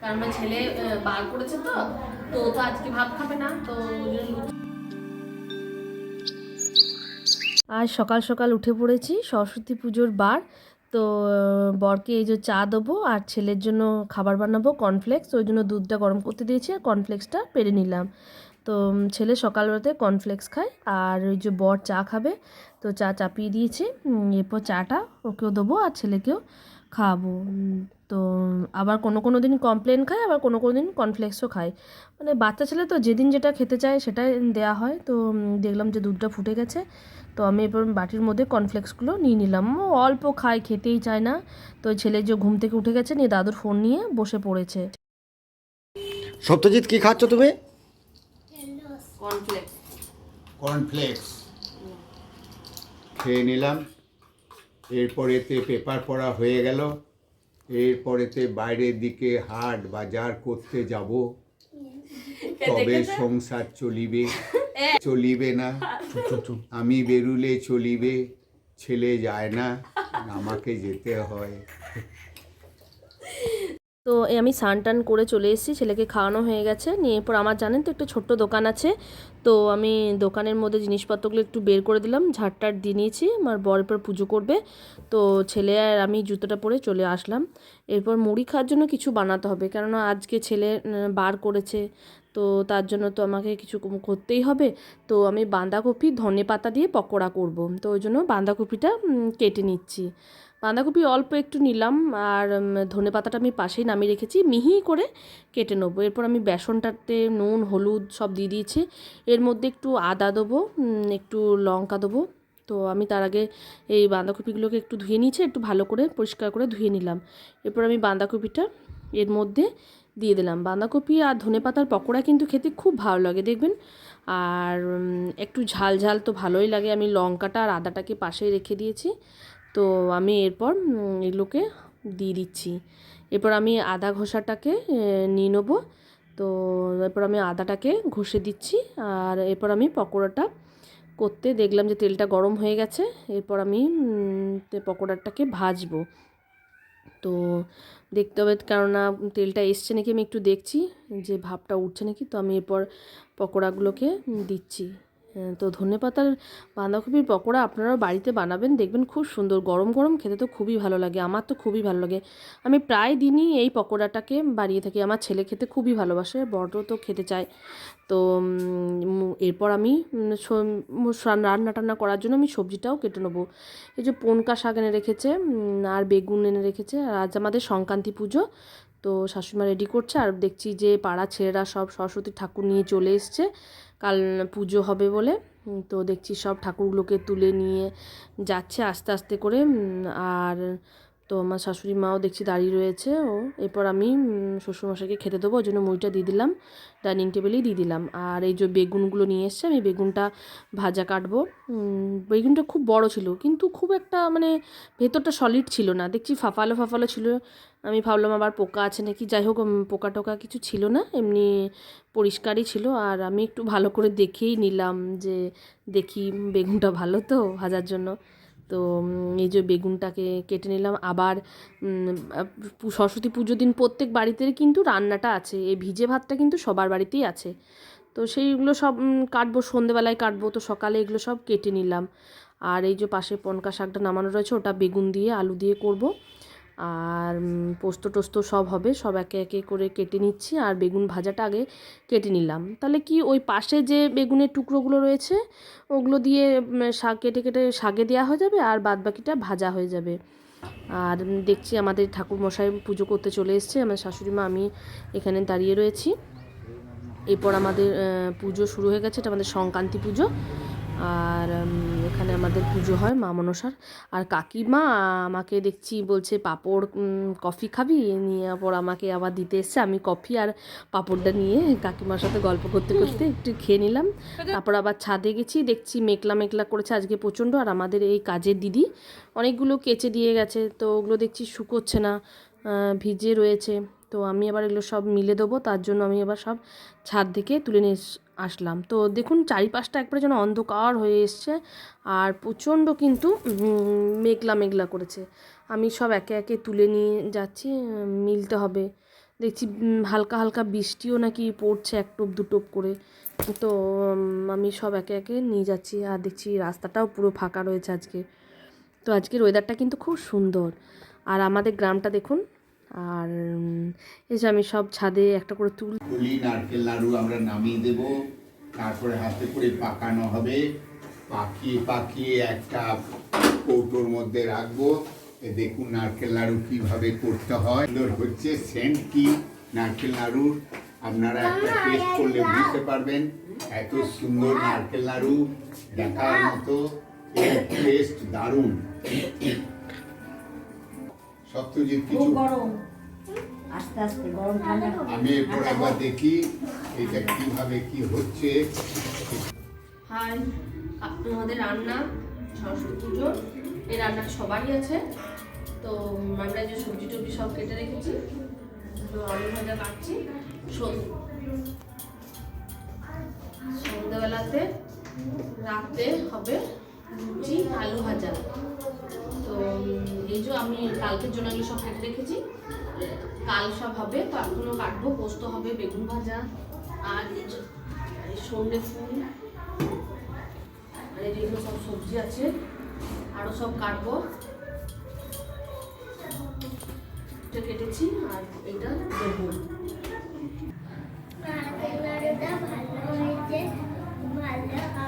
কারণ আমার ছেলে বার করেছে তো তো তো আজকে ভাত খাবে না, তো আজ সকাল সকাল উঠে পড়েছি, সরস্বতী পুজোর বার, তো বরকে এই যে চা দেবো আর ছেলের জন্য খাবার বানাবো কর্নফ্লেক্স ওই জন্য দুধটা গরম করতে দিয়েছি আর কর্নফ্লেক্সটা পেরে নিলাম। তো ছেলে সকালবেলাতে কর্নফ্লেক্স খায় আর ওই যে বর চা খাবে, তো চা চাপিয়ে দিয়েছি এরপর চাটা ওকেও দেবো আর ছেলেকেও। খাওয়াবো উম, তো আবার কোনো কোনো দিন কমপ্লেন খায় আবার কোনো কোনো দিন কর্নফ্লেক্সও খায় মানে বাচ্চা ছেলে তো যেদিন যেটা খেতে চায় সেটাই দেওয়া হয়। তো দেখলাম যে দুধটা ফুটে গেছে। তো আমি এবার বাটির মধ্যে কর্নফ্লেক্সগুলো নিয়ে নিলাম। ও অল্প খায় খেতেই চায় না। তো ছেলে যে ঘুম থেকে উঠে গেছে নিয়ে দাদুর ফোন নিয়ে বসে পড়েছে। সত্যজিৎ কি খাচ্ছ তুমি? কর্নফ্লেক্স কর্নফ্লেক্স খেয়ে নিলাম। এরপরেতে পেপার পড়া হয়ে গেল। এরপরেতে বাইরের দিকে হাট বাজার করতে যাব। তবে সংসার চলিবে। চলিবে না। আমি বেরুলে চলিবে। ছেলে যায় না। আমাকে যেতে হয়। তো আমি স্নান টান করে চলে এসেছি, ছেলেকে খাওয়ানো হয়ে গেছে। নিয়ে এরপর আমার জানেন তো একটা ছোট্ট দোকান আছে, তো আমি দোকানের মধ্যে জিনিসপত্রগুলো একটু বের করে দিলাম ঝাড়টার দিয়ে নিয়েছি, আমার বর এরপর পুজো করবে। তো ছেলে আর আমি জুতোটা পরে চলে আসলাম। এরপর মুড়ি খাওয়ার জন্য কিছু বানাতে হবে, কেননা আজকে ছেলে বার করেছে। তো তার জন্য তো আমাকে কিছু করতেই হবে। তো আমি বাঁধাকপি ধনে পাতা দিয়ে পকোড়া করব। তো ওই জন্য বাঁধাকপিটা কেটে নিচ্ছি। বাঁধাকপি অল্প একটু নিলাম আর ধনে পাতাটা আমি পাশেই নামিয়ে রেখেছি। মিহি করে কেটে নেব। এরপর আমি বেসনটাতে নুন, হলুদ সব দিয়ে দিয়েছি। এর মধ্যে একটু আদা দেবো একটু লঙ্কা দেবো। তো আমি তার আগে এই বাঁধাকপিগুলোকে একটু ধুয়ে নিয়েছি, একটু ভালো করে পরিষ্কার করে ধুয়ে নিলাম। এরপর আমি বাঁধাকপিটা এর মধ্যে দিয়ে দিলাম। বাঁধাকপি আর ধনেপাতার পকোড়া কিন্তু খেতে খুব ভালো লাগে, দেখবেন? আর একটু ঝাল ঝাল তো ভালোই লাগে। আমি লঙ্কাটা আর আদাটাকে পাশে রেখে দিয়েছি। তো আমি এরপর এগুলোকে দিয়ে দিচ্ছি। এরপর আমি আদা ঘষাটাকে নিয়ে নেব। তো এরপর আমি আদাটাকে ঘষে দিচ্ছি। আর এরপর আমি পকোড়াটা করতে দেখলাম যে তেলটা গরম হয়ে গেছে। এরপর আমি পকোড়াটাকে ভাজবো। তো দেখতে হবে, কেননা তেলটা এসছে নাকি আমি একটু দেখছি, যে ভাবটা উঠছে নাকি। তো আমি এরপর পকোড়াগুলোকে দিচ্ছি। হ্যাঁ, তো ধনেপাতার বাঁধাকপির পকোড়া আপনারাও বাড়িতে বানাবেন দেখবেন খুব সুন্দর গরম গরম খেতে তো খুবই ভালো লাগে আমার তো খুবই ভালো লাগে। আমি প্রায় দিনই এই পকোড়াটাকে বাড়িয়ে থাকি আমার ছেলে খেতে খুবই ভালোবাসে বড় তো খেতে চায়। তো এরপর আমি রান্না টান্না করার জন্য আমি সবজিটাও কেটে নেব। এই যে পনকা শাক এনে রেখেছে আর বেগুন এনে রেখেছে আর আজ আমাদের সংক্রান্তি পুজো তো শাশুড়িমা রেডি করছে আর দেখছি যে পাড়া ছেলেরা সব সরস্বতী ঠাকুর নিয়ে চলে এসছে কাল পুজো হবে বলে। তো দেখছি সব ঠাকুরগুলোকে তুলে নিয়ে যাচ্ছে আস্তে আস্তে করে। আর তো আমার শাশুড়ি মাও দেখছি দাঁড়িয়ে রয়েছে, ও এরপর আমি শ্বশুরমশাইকে খেতে দেবো, ওই জন্য মুড়িটা দিয়ে দিলাম, ডাইনিং টেবিলেই দিয়ে দিলাম। আর এই যে বেগুনগুলো নিয়ে এসছে, আমি বেগুনটা ভাজা কাটবো। বেগুনটা খুব বড় ছিল, কিন্তু খুব একটা মানে ভেতরটা সলিড ছিল না, দেখছি ফাফালো ফাফালো ছিল। আমি ভাবলাম আবার পোকা আছে নাকি, যাই হোক পোকা টোকা কিছু ছিল না, এমনি পরিষ্কারই ছিল। আর আমি একটু ভালো করে দেখেই নিলাম যে দেখি বেগুনটা ভালো তো ভাজার জন্য। তো এই যে বেগুনটাকে কেটে নিলাম। আবার সরস্বতী পুজোর দিন প্রত্যেক বাড়িতে কিন্তু রান্নাটা আছে। এই ভিজে ভাতটা কিন্তু সবার বাড়িতেই আছে। তো সেইগুলো সব কাটবো, সন্ধেবেলায় কাটবো। তো সকালে এগুলো সব কেটে নিলাম। আর এই যে পাশে পনকা শাকটা নামানো রয়েছে, ওটা বেগুন দিয়ে, আলু দিয়ে করব। আর পোস্ত টোস্ত সব হবে, সব একে একে করে কেটে নিচ্ছি আর বেগুন ভাজাটা আগে কেটে নিলাম। তাহলে কি ওই পাশে যে বেগুনের টুকরোগুলো রয়েছে, ওগুলো দিয়ে শাক কেটে কেটে শাকে দেওয়া হয়ে যাবে আর বাদ বাকিটা ভাজা হয়ে যাবে। আর দেখছি আমাদের ঠাকুর মশাই পুজো করতে চলে এসছে, আমার শাশুড়ি মা আমি এখানে দাঁড়িয়ে রয়েছি। এরপর আমাদের পুজো শুরু হয়ে গেছে, এটা আমাদের সংক্রান্তি পুজো। আর এখানে আমাদের পুজো হয় মা মনসার। আর কাকিমা আমাকে দেখছি বলছে পাঁপড় কফি খাবি? নিয়ে পর আমাকে আবার দিতে এসছে আমি কফি আর পাঁপড়টা নিয়ে কাকিমার সাথে গল্প করতে করতে একটু খেয়ে নিলাম। তারপর আবার ছাদে গেছি দেখছি মেঘলা মেঘলা করেছে আজকে প্রচণ্ড। আর আমাদের এই কাজের দিদি অনেকগুলো কেচে দিয়ে গেছে তো ওগুলো দেখছি শুকোচ্ছে না ভিজে রয়েছে। তো আমি আবার এগুলো সব মিলে দেবো, তার জন্য আমি আবার সব ছাদ থেকে তুলে নিয়ে আসলাম। তো দেখুন চারিপাশটা একবারে যেন অন্ধকার হয়ে এসছে আর প্রচণ্ড কিন্তু মেঘলা মেঘলা করেছে। আমি সব একে একে তুলে নিয়ে যাচ্ছি, মিলতে হবে। দেখছি হালকা হালকা বৃষ্টিও নাকি পড়ছে এক টোপ দু টোপ করে। তো আমি সব একে একে নিয়ে যাচ্ছি আর দেখছি রাস্তাটাও পুরো ফাঁকা রয়েছে আজকে। তো আজকের ওয়েদারটা কিন্তু খুব সুন্দর। আর আমাদের গ্রামটা দেখুন আর এই যে আমি সব ছাদে একটা করে তুল খুলি নারকেল নাড়ু আমরা নামিয়ে দেব। তারপরে হাতে করে পাকানো হবে। পাকিয়ে পাকিয়ে একটা কৌটোর মধ্যে রাখব। এ দেখুন নারকেল নাড়ু কীভাবে করতে হয়। সুন্দর হচ্ছে সেন্ট কি নারকেল নাড়ুর আপনারা একটা টেস্ট করলে বুঝতে পারবেন এত সুন্দর নারকেল নাড়ু দেখার মতো। টেস্ট দারুণ। সত্যজিৎ খুব কিছু। গরম। আস্তে আস্তে গরম ঠান্ডা। আমি এরপর একবার দেখি এটা কীভাবে কি হচ্ছে। হাই আমাদের রান্না সরস্বতী পুজো এই রান্নাটা সবারই আছে। তো আমরা যে সবজি টবজি সব কেটে রেখেছি তো আলু ভাজা কাটছি। সন- সন্ধ্যেবেলাতে রাতে হবে লুচি আলু ভাজা। তো এই যে আমি কালকের জন্য আমি সব কেটে রেখেছি। কাল সব হবে, তো এখনও কাটবো। পোস্ত হবে, বেগুন ভাজা, আর এই যে সন্ধ্যে ফুল, আর এই যেগুলো সব সবজি আছে, আরও সব কাটবো। এটা কেটেছি, আর এটা ভালো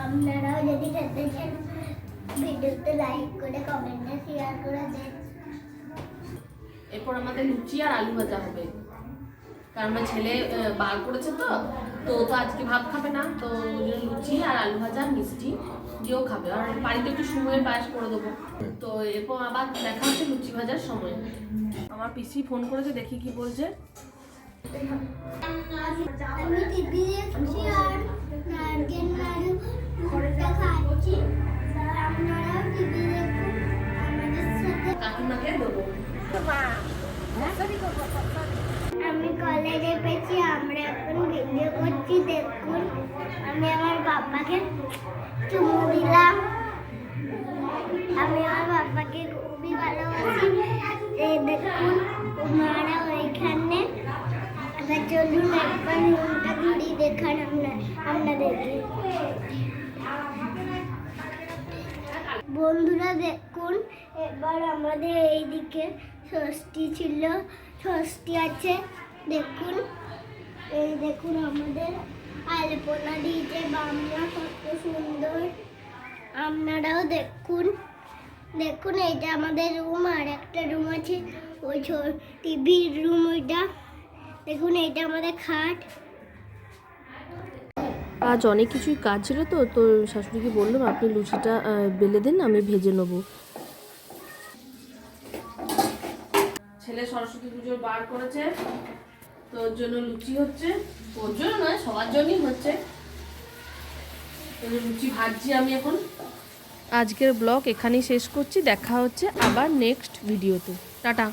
আপনারাও যদি খেতে চান? ভিডিওতে লাইক করে কমেন্টে শেয়ার করে দেন এরপর আমাদের লুচি আর আলু ভাজা হবে। কারণ আমার ছেলে বার করেছে তো তো তো আজকে ভাত খাবে না তো লুচি আর আলু ভাজা মিষ্টি দিয়েও খাবে। আর বাড়িতে একটু সময়ের পায়েস করে দেবো। তো এরপর আবার দেখা হচ্ছে লুচি ভাজার সময়। আমার পিসি ফোন করেছে দেখি কি বলছে। আমি টিভি দেখছি আর নারকেল নাড়ুটা খাচ্ছি। আমি কলেজে পেয়েছি, আমরা এখন ভিডিও করছি, দেখুন। আমি আমার বাবাকে চুমু দিলাম। আমি আমার বাবাকে খুবই ভালোবাসি। এই দেখুন ওনারা ওইখানে। আচ্ছা চলুন, একবার রুমটা ঘুরি দেখান আপনার আপনাদেরকে। বন্ধুরা দেখুন, এবার আমাদের এইদিকে ষষ্ঠী ছিল, ষষ্ঠী আছে, দেখুন, এই দেখুন আমাদের আলপনা দিয়েছে বাংলা কত সুন্দর, আপনারাও দেখুন দেখুন এইটা আমাদের রুম, আর একটা রুম আছে, ওই টিভির রুম ওইটা, দেখুন এইটা আমাদের খাট আজ অনেক কিছুই কাজ ছিল তো তো শাশুড়িকে বললাম আপনি লুচিটা বেলে দিন আমি ভেজে নেব। ছেলে সরস্বতী পুজোর বার করেছে জন্য লুচি হচ্ছে জন্য নয় সবার জন্যই হচ্ছে। লুচি ভাজছি আমি এখন। আজকের ব্লগ এখানেই শেষ করছি দেখা হচ্ছে আবার নেক্সট ভিডিওতে টাটা।